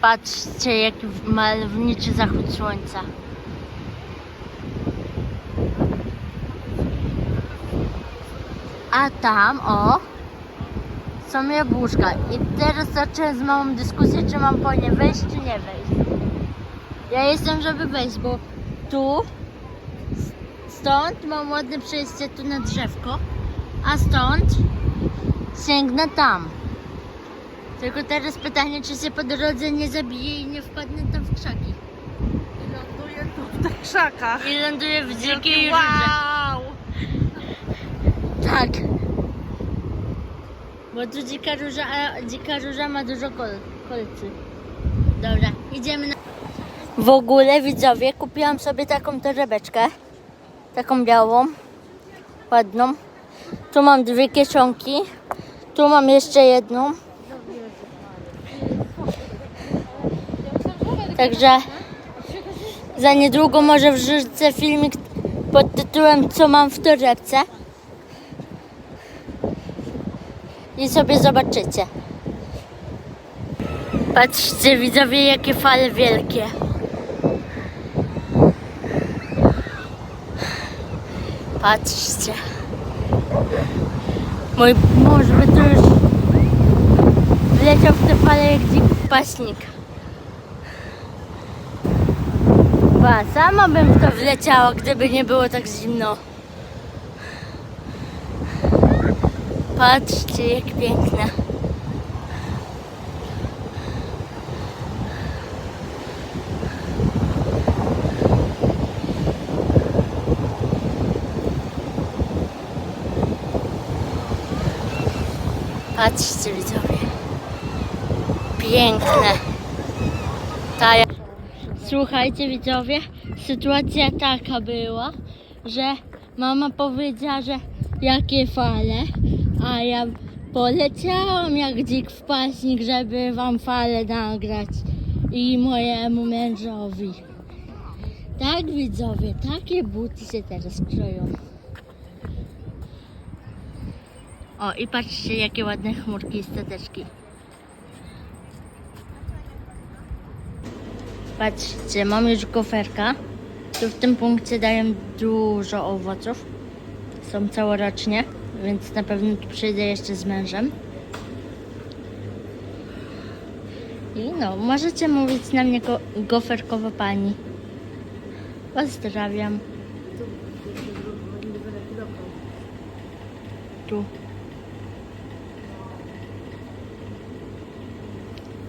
Patrzcie, jaki malowniczy zachód słońca. A tam, o, są jabłuszka. I teraz zacząłem z małą dyskusję, czy mam po nie wejść, czy nie wejść. Ja jestem, żeby wejść, bo tu, stąd mam ładne przejście tu na drzewko, a stąd sięgnę tam. Tylko teraz pytanie, czy się po drodze nie zabiję i nie wpadnę tam w krzaki. Ląduję tu w tych krzakach. I ląduję w dzikiej rurze. Wow! Tak. Bo tu dzika róża, a dzika róża ma dużo kol, kolcy. Dobra, idziemy na... W ogóle widzowie, kupiłam sobie taką torebeczkę. Taką białą. Ładną. Tu mam dwie kieszonki. Tu mam jeszcze jedną. Także za niedługo może wrzucę filmik pod tytułem Co mam w torebce. I sobie zobaczycie. Patrzcie widzowie jakie fale wielkie. Patrzcie. Mój mąż by tu już wleciał w te fale jak dzik paśnik. Ba, sama bym w to wleciała, gdyby nie było tak zimno. Patrzcie, jak piękne. Patrzcie, widzowie. Piękne. Ta Słuchajcie, widzowie, sytuacja taka była, że mama powiedziała, że jakie fale, a ja poleciałam jak dzik w paśnik, żeby wam fale nagrać i mojemu mężowi. Tak, widzowie, takie buty się teraz kroją. O, i patrzcie, jakie ładne chmurki i stateczki. Patrzcie, mam już goferka. Tu w tym punkcie dają dużo owoców. Są całorocznie, więc na pewno tu przyjdę jeszcze z mężem. I no, możecie mówić na mnie go, goferkowa pani. Pozdrawiam. Tu.